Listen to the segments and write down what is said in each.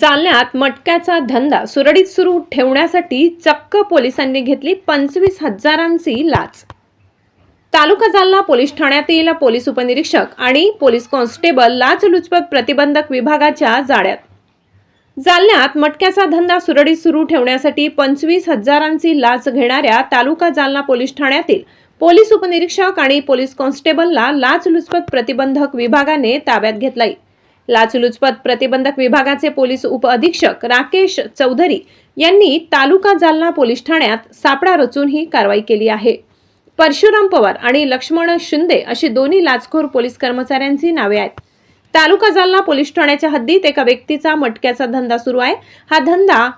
जालन्यात मटक्याचा धंदा सुरळीत सुरू ठेवण्यासाठी चक्क पोलिसांनी घेतली पंचवीस हजारांची लाच. तालुका जालना पोलीस ठाण्यातील पोलीस उपनिरीक्षक आणि पोलीस कॉन्स्टेबल लाचलुचपत प्रतिबंधक विभागाच्या जाळ्यात. जालन्यात मटक्याचा धंदा सुरळीत सुरू ठेवण्यासाठी पंचवीस हजारांची लाच घेणाऱ्या तालुका जालना पोलीस ठाण्यातील पोलीस उपनिरीक्षक आणि पोलीस कॉन्स्टेबलला लाचलुचपत प्रतिबंधक विभागाने ताब्यात घेतलाय. लाचलुचपत प्रतिबंधक विभागाचे पोलीस उप अधीक्षक राकेश चौधरी यांनी तालुका जालना पोलीस ठाण्यात सापळा रचून ही कारवाई केली आहे. परशुराम पवार आणि लक्ष्मण शिंदे अशी दोन्ही लाचखोर पोलीस कर्मचाऱ्यांची नावे आहेत. तालुका जालना पोलीस ठाण्याच्या हद्दीत एका व्यक्तीचा मटक्याचा धंदा सुरू आहे. हा धंदा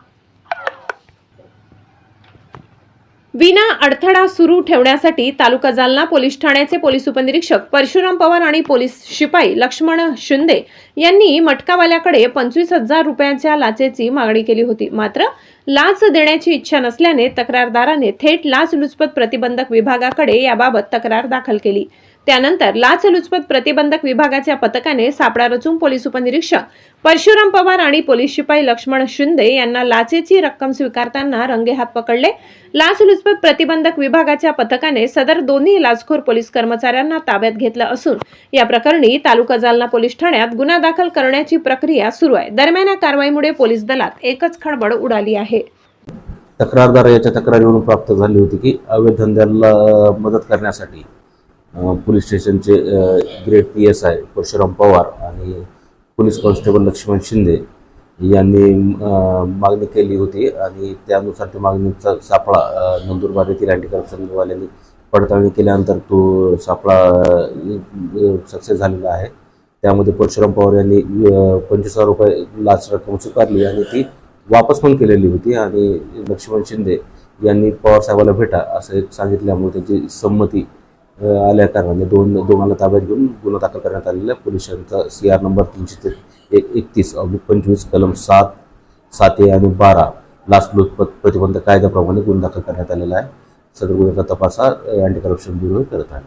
विना अडथळा सुरू ठेवण्यासाठी तालुका जालना पोलीस ठाण्याचे पोलीस उपनिरीक्षक परशुराम पवार आणि पोलीस शिपाई लक्ष्मण शिंदे यांनी मटकावाल्याकडे पंचवीस हजार रुपयांच्या लाचेची मागणी केली होती. मात्र लाच देण्याची इच्छा नसल्याने तक्रारदाराने थेट लाचलुचपत प्रतिबंधक विभागाकडे याबाबत तक्रार दाखल केली. त्यानंतर लाचलुचपत प्रतिबंधक विभागाच्या पथकाने सापळा रचून पोलीस उपनिरीक्षक परशुराम पवार आणि पोलीस शिपाई लक्ष्मण शिंदे यांना लाचेची रक्कम स्वीकारताना रंगेहात पकडले. लाचलुचपत प्रतिबंधक विभागाच्या पथकाने सदर दोन्ही लाचखोर पोलीस कर्मचाऱ्यांना ताब्यात घेतलं असून या प्रकरणी तालुका जालना पोलीस ठाण्यात गुन्हा दाखल करण्याची प्रक्रिया सुरू आहे. दरम्यान या कारवाईमुळे पोलीस दलात एकच खळबळ उडाली आहे. तक्रारदार याच्या तक्रारीवरून प्राप्त झाली होती की अवैध धंद्याला मदत करण्यासाठी पोलीस स्टेशनचे great grade P S I Parshuram Pawar आणि पोलीस कॉन्स्टेबल लक्ष्मण शिंदे यांनी मागणी केली होती आणि त्यानुसार त्या मागणीचा सापळा नंदुरबार येथील अँटी करप्शनवाल्यांनी पडताळणी केल्यानंतर तो सापळा सक्सेस झालेला आहे. त्यामध्ये परशुराम पवार यांनी पंचवीस हजार रुपये लाच रक्कम स्वीकारली आणि ती वापस पण केलेली होती आणि लक्ष्मण शिंदे यांनी पवार साहेबाला भेटा असं एक सांगितल्यामुळे त्याची संमती आल्या कारणाने दोन दोघांना ताब्यात घेऊन गुन्हा दाखल करण्यात आलेला आहे. पोलिसांचा सी आर नंबर तीनशे ते एक एकतीस पंचवीस कलम सात सात ए आणि बारा लाचलुचपत प्रतिबंध कायद्याप्रमाणे गुन्हा दाखल करण्यात आलेला आहे सदर गुन्ह्याचा तपास हा अँटी करप्शन ब्युरो करत आहे